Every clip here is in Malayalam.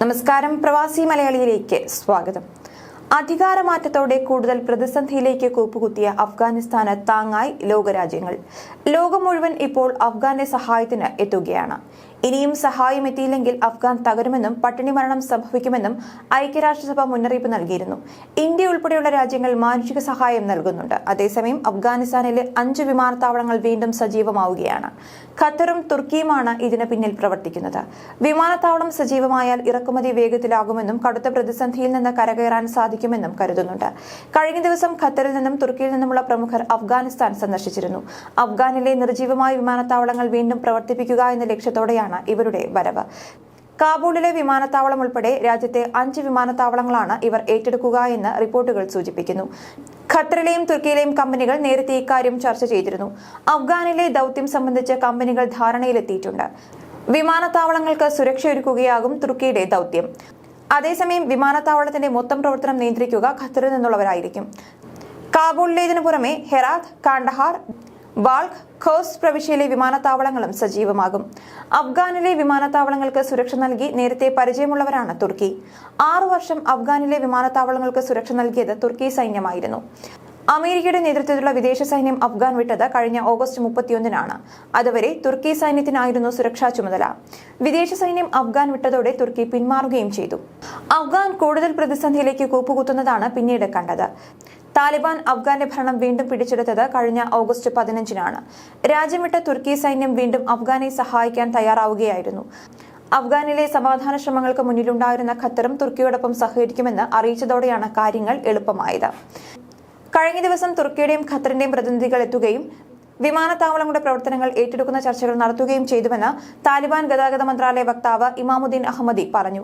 നമസ്കാരം. പ്രവാസി മലയാളിയിലേക്ക് സ്വാഗതം. അധികാരമാറ്റത്തോടെ കൂടുതൽ പ്രതിസന്ധിയിലേക്ക് കൂപ്പുകുത്തിയ അഫ്ഗാനിസ്ഥാന് താങ്ങായി ലോകരാജ്യങ്ങൾ. ലോകം മുഴുവൻ ഇപ്പോൾ അഫ്ഗാന്റെ സഹായത്തിന് എത്തുകയാണ്. ഇനിയും സഹായം എത്തിയില്ലെങ്കിൽ അഫ്ഗാൻ തകരുമെന്നും പട്ടിണി മരണം സംഭവിക്കുമെന്നും ഐക്യരാഷ്ട്രസഭ മുന്നറിയിപ്പ് നൽകിയിരുന്നു. ഇന്ത്യ ഉൾപ്പെടെയുള്ള രാജ്യങ്ങൾ മാനുഷിക സഹായം നൽകുന്നുണ്ട്. അതേസമയം അഫ്ഗാനിസ്ഥാനിലെ അഞ്ച് വിമാനത്താവളങ്ങൾ വീണ്ടും സജീവമാവുകയാണ്. ഖത്തറും തുർക്കിയുമാണ് ഇതിന് പിന്നിൽ പ്രവർത്തിക്കുന്നത്. വിമാനത്താവളം സജീവമായാൽ ഇറക്കുമതി വേഗത്തിലാകുമെന്നും കടുത്ത പ്രതിസന്ധിയിൽ നിന്ന് കരകയറാൻ സാധിക്കുമെന്നും കരുതുന്നുണ്ട്. കഴിഞ്ഞ ദിവസം ഖത്തറിൽ നിന്നും തുർക്കിയിൽ നിന്നുമുള്ള പ്രമുഖർ അഫ്ഗാനിസ്ഥാൻ സന്ദർശിച്ചിരുന്നു. അഫ്ഗാനിലെ നിർജീവമായ വിമാനത്താവളങ്ങൾ വീണ്ടും പ്രവർത്തിപ്പിക്കുക എന്ന ലക്ഷ്യത്തോടെയാണ് ഇവരുടെ വരവ്. കാബൂളിലെ വിമാനത്താവളം ഉൾപ്പെടെ രാജ്യത്തെ അഞ്ച് വിമാനത്താവളങ്ങളാണ് ഇവർ ഏറ്റെടുക്കുക എന്ന് റിപ്പോർട്ടുകൾ സൂചിപ്പിക്കുന്നു. ഖത്തറിലെയും തുർക്കിയിലെയും കമ്പനികൾ നേരത്തെ ഇക്കാര്യം ചർച്ച ചെയ്തിരുന്നു. അഫ്ഗാനിലെ ദൗത്യം സംബന്ധിച്ച് കമ്പനികൾ ധാരണയിലെത്തിയിട്ടുണ്ട്. വിമാനത്താവളങ്ങൾക്ക് സുരക്ഷയൊരുക്കുകയാകും തുർക്കിയുടെ ദൗത്യം. അതേസമയം വിമാനത്താവളത്തിന്റെ മൊത്തം പ്രവർത്തനം നിയന്ത്രിക്കുക ഖത്തറിൽ നിന്നുള്ളവരായിരിക്കും. കാബൂളിലേതിനു പുറമെ ഹെറാത്ത് കാണ്ടഹാർ ബാൾക്ക് ഖോസ് പ്രവിശ്യയിലെ വിമാനത്താവളങ്ങളും സജീവമാകും. അഫ്ഗാനിലെ വിമാനത്താവളങ്ങൾക്ക് സുരക്ഷ നൽകി നേരത്തെ പരിചയമുള്ളവരാണ് തുർക്കി. ആറു വർഷം അഫ്ഗാനിലെ വിമാനത്താവളങ്ങൾക്ക് സുരക്ഷ നൽകിയത് തുർക്കി സൈന്യമായിരുന്നു. അമേരിക്കയുടെ നേതൃത്വത്തിലുള്ള വിദേശ സൈന്യം അഫ്ഗാൻ വിട്ടത് കഴിഞ്ഞ ഓഗസ്റ്റ് മുപ്പത്തിയൊന്നിനാണ്. അതുവരെ തുർക്കി സൈന്യത്തിനായിരുന്നു സുരക്ഷാ ചുമതല. വിദേശ സൈന്യം അഫ്ഗാൻ വിട്ടതോടെ തുർക്കി പിന്മാറുകയും ചെയ്തു. അഫ്ഗാൻ കൂടുതൽ പ്രതിസന്ധിയിലേക്ക് കൂപ്പുകുത്തുന്നതാണ് പിന്നീട് കണ്ടത്. താലിബാൻ അഫ്ഗാന്റെ ഭരണം വീണ്ടും പിടിച്ചെടുത്തത് കഴിഞ്ഞ ഓഗസ്റ്റ് പതിനഞ്ചിനാണ്. രാജ്യം വിട്ട തുർക്കി സൈന്യം വീണ്ടും അഫ്ഗാനെ സഹായിക്കാൻ തയ്യാറാവുകയായിരുന്നു. അഫ്ഗാനിലെ സമാധാന ശ്രമങ്ങൾക്ക് മുന്നിലുണ്ടായിരുന്ന ഖത്തറും തുർക്കിയോടൊപ്പം സഹകരിക്കുമെന്ന് അറിയിച്ചതോടെയാണ് കാര്യങ്ങൾ എളുപ്പമായത്. കഴിഞ്ഞ ദിവസം തുർക്കിയുടെയും ഖത്തറിന്റെയും പ്രതിനിധികൾ എത്തുകയും വിമാനത്താവളങ്ങളുടെ പ്രവർത്തനങ്ങൾ ഏറ്റെടുക്കുന്ന ചർച്ചകൾ നടത്തുകയും ചെയ്തുവെന്ന് താലിബാൻ ഗതാഗത മന്ത്രാലയ വക്താവ് ഇമാമുദ്ദീൻ അഹമ്മദി പറഞ്ഞു.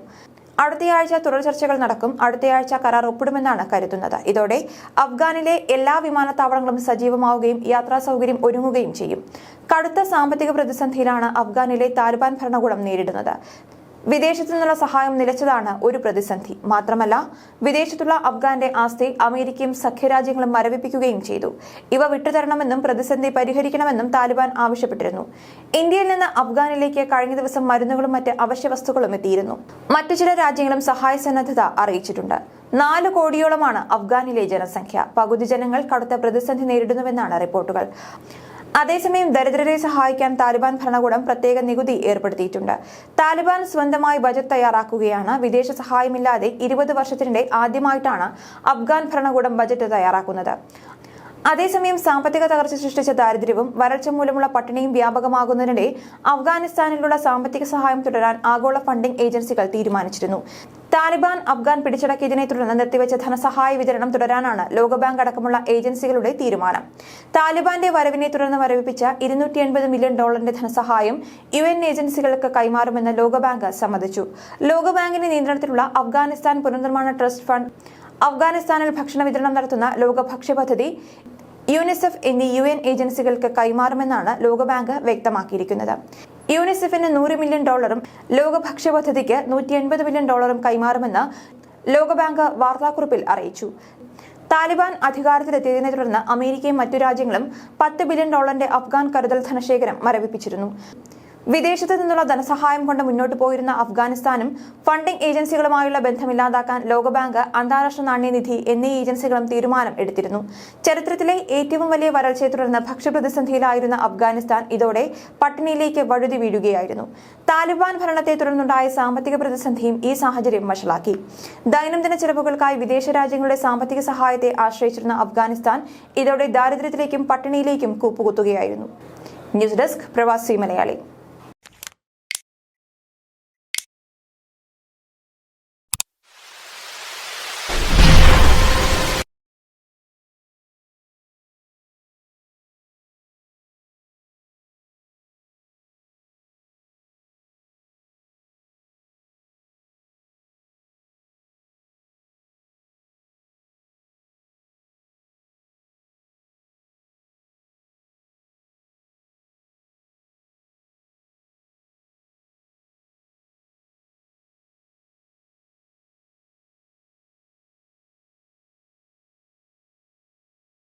അടുത്തയാഴ്ച തുടർ ചർച്ചകൾ നടക്കും. അടുത്തയാഴ്ച കരാർ ഒപ്പിടുമെന്നാണ് കരുതുന്നത്. ഇതോടെ അഫ്ഗാനിലെ എല്ലാ വിമാനത്താവളങ്ങളും സജീവമാവുകയും യാത്രാ സൗകര്യം ഒരുങ്ങുകയും ചെയ്യും. കടുത്ത സാമ്പത്തിക പ്രതിസന്ധിയിലാണ് അഫ്ഗാനിലെ താലിബാൻ ഭരണകൂടം നേരിടുന്നത്. വിദേശത്തു നിന്നുള്ള സഹായം നിലച്ചതാണ് ഒരു പ്രതിസന്ധി. മാത്രമല്ല വിദേശത്തുള്ള അഫ്ഗാന്റെ ആസ്തി അമേരിക്കയും സഖ്യരാജ്യങ്ങളും മരവിപ്പിക്കുകയും ചെയ്തു. ഇവ വിട്ടുതരണമെന്നും പ്രതിസന്ധി പരിഹരിക്കണമെന്നും താലിബാൻ ആവശ്യപ്പെട്ടിരുന്നു. ഇന്ത്യയിൽ നിന്ന് അഫ്ഗാനിലേക്ക് കഴിഞ്ഞ ദിവസം മരുന്നുകളും മറ്റ് അവശ്യ വസ്തുക്കളും എത്തിയിരുന്നു. മറ്റു ചില രാജ്യങ്ങളും സഹായ സന്നദ്ധത അറിയിച്ചിട്ടുണ്ട്. നാല് കോടിയോളമാണ് അഫ്ഗാനിലെ ജനസംഖ്യ. പകുതി ജനങ്ങൾ കടുത്ത പ്രതിസന്ധി നേരിടുന്നുവെന്നാണ് റിപ്പോർട്ടുകൾ. അതേസമയം ദരിദ്രരെ സഹായിക്കാൻ താലിബാൻ ഭരണകൂടം പ്രത്യേക നികുതി ഏർപ്പെടുത്തിയിട്ടുണ്ട്. താലിബാൻ സ്വന്തമായി ബജറ്റ് തയ്യാറാക്കുകയാണ്. വിദേശ സഹായമില്ലാതെ ഇരുപത് വർഷത്തിനിടെ ആദ്യമായിട്ടാണ് അഫ്ഗാൻ ഭരണകൂടം ബജറ്റ് തയ്യാറാക്കുന്നത്. അതേസമയം സാമ്പത്തിക തകർച്ച സൃഷ്ടിച്ച ദാരിദ്ര്യവും വരൾച്ച മൂലമുള്ള പട്ടിണിയും വ്യാപകമാകുന്നതിനിടെ അഫ്ഗാനിസ്ഥാനിലുള്ള സാമ്പത്തിക സഹായം തുടരാൻ ആഗോള ഫണ്ടിംഗ് ഏജൻസികൾ തീരുമാനിച്ചിരുന്നു. താലിബാൻ അഫ്ഗാൻ പിടിച്ചടക്കിയതിനെ തുടർന്ന് നിർത്തിവെച്ച ധനസഹായ വിതരണം തുടരാനാണ് ലോകബാങ്ക് അടക്കമുള്ള ഏജൻസികളുടെ തീരുമാനം. താലിബാന്റെ വരവിനെ തുടർന്ന് വരവിപ്പിച്ച ഇരുന്നൂറ്റി എൺപത് മില്യൺ ഡോളറിന്റെ ധനസഹായം യു എൻ ഏജൻസികൾക്ക് കൈമാറുമെന്ന് ലോകബാങ്ക് സമ്മതിച്ചു. ലോകബാങ്കിന്റെ നിയന്ത്രണത്തിലുള്ള അഫ്ഗാനിസ്ഥാൻ പുനർനിർമ്മാണ ട്രസ്റ്റ് ഫണ്ട് അഫ്ഗാനിസ്ഥാനിൽ ഭക്ഷണ വിതരണം നടത്തുന്ന ലോക ഭക്ഷ്യ പദ്ധതി യുനിസെഫ് എന്നീ യു എൻ ഏജൻസികൾക്ക് കൈമാറുമെന്നാണ് ലോകബാങ്ക് വ്യക്തമാക്കിയിരിക്കുന്നത്. യൂണിസെഫിന് നൂറ് മില്യൺ ഡോളറും ലോക ഭക്ഷ്യ പദ്ധതിക്ക് നൂറ്റി എൺപത് മില്യൺ ഡോളറും കൈമാറുമെന്ന് ലോകബാങ്ക് വാർത്താക്കുറിപ്പിൽ അറിയിച്ചു. താലിബാൻ അധികാരത്തിലെത്തിയതിനെ തുടർന്ന് അമേരിക്കയും മറ്റു രാജ്യങ്ങളും പത്ത് ബില്യൺ ഡോളറിന്റെ അഫ്ഗാൻ കരുതൽ ധനശേഖരം മരവിപ്പിച്ചിരുന്നു. വിദേശത്തു നിന്നുള്ള ധനസഹായം കൊണ്ട് മുന്നോട്ട് പോയിരുന്ന അഫ്ഗാനിസ്ഥാനും ഫണ്ടിംഗ് ഏജൻസികളുമായുള്ള ബന്ധമില്ലാതാക്കാൻ ലോകബാങ്ക് അന്താരാഷ്ട്ര നാണ്യനിധി എന്നീ ഏജൻസികളും തീരുമാനം എടുത്തിരുന്നു. ചരിത്രത്തിലെ ഏറ്റവും വലിയ വരൾച്ചയെ തുടർന്ന് ഭക്ഷ്യപ്രതിസന്ധിയിലായിരുന്ന അഫ്ഗാനിസ്ഥാൻ ഇതോടെ പട്ടിണിയിലേക്ക് വഴുതി വീഴുകയായിരുന്നു. താലിബാൻ ഭരണത്തെ തുടർന്നുണ്ടായ സാമ്പത്തിക പ്രതിസന്ധിയും ഈ സാഹചര്യം വഷളാക്കി. ദൈനംദിന ചെലവുകൾക്കായി വിദേശ രാജ്യങ്ങളുടെ സാമ്പത്തിക സഹായത്തെ ആശ്രയിച്ചിരുന്ന അഫ്ഗാനിസ്ഥാൻ ഇതോടെ ദാരിദ്ര്യത്തിലേക്കും പട്ടിണിയിലേക്കും കൂപ്പുകുത്തുകയായിരുന്നു. ന്യൂസ് ഡെസ്ക് പ്രവാസി മലയാളി.